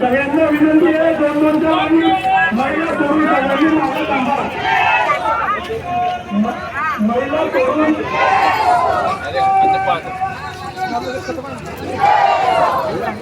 सगळ्यांना विनंती आहे दोन दोन महिला सोडून सगळ्यांनी मागे थांबा महिला सोडून Thank.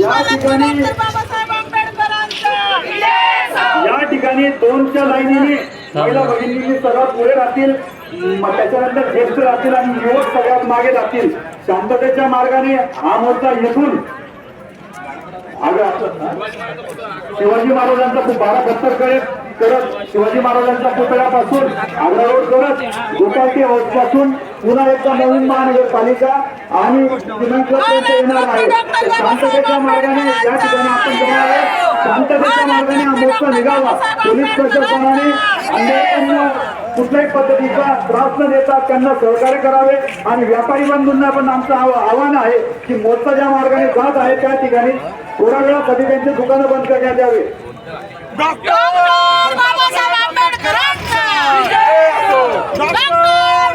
या ठिकाणी या ठिकाणी दोनच्या लाईनीने महिला भगिनी सर्वात पुढे राहतील. त्याच्यानंतर ज्येष्ठ राहतील आणि युवक सगळ्यात मागे राहतील शांततेच्या मार्गाने हा मोर्चा येथून शिवाजी महाराजांचा खूप बारा बत्तर कळेल. करत शिवाजी महाराजांच्या पुतळ्यापासून आग्रा रोड करत दुपारती हाऊसपासून पुन्हा एकदा नवीन महानगरपालिका आणि सिमेंट येणार आहे. शांततेच्या मार्गाने या ठिकाणी आपण जाणार आहे शांततेच्या मार्गाने हा मोर्चा निघावा. पोलीस प्रशासनाने अन्यायांना कुठल्याही पद्धतीचा त्रास न देता त्यांना सहकार्य करावे आणि व्यापारी बंधूंना पण आमचं आव्हान आहे की मोर्चा ज्या मार्गाने जात आहे त्या ठिकाणी थोड्या वेळासाठी त्यांची दुकानं बंद करण्यात यावे. Dokter Babasalam Ambedkar Dokter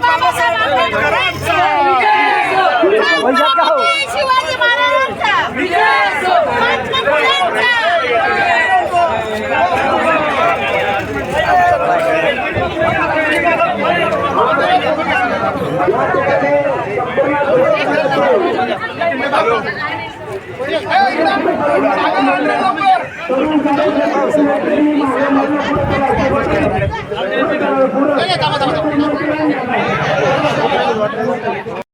Babasalam Ambedkar Dokter Shivaji Maharajचा Gracias.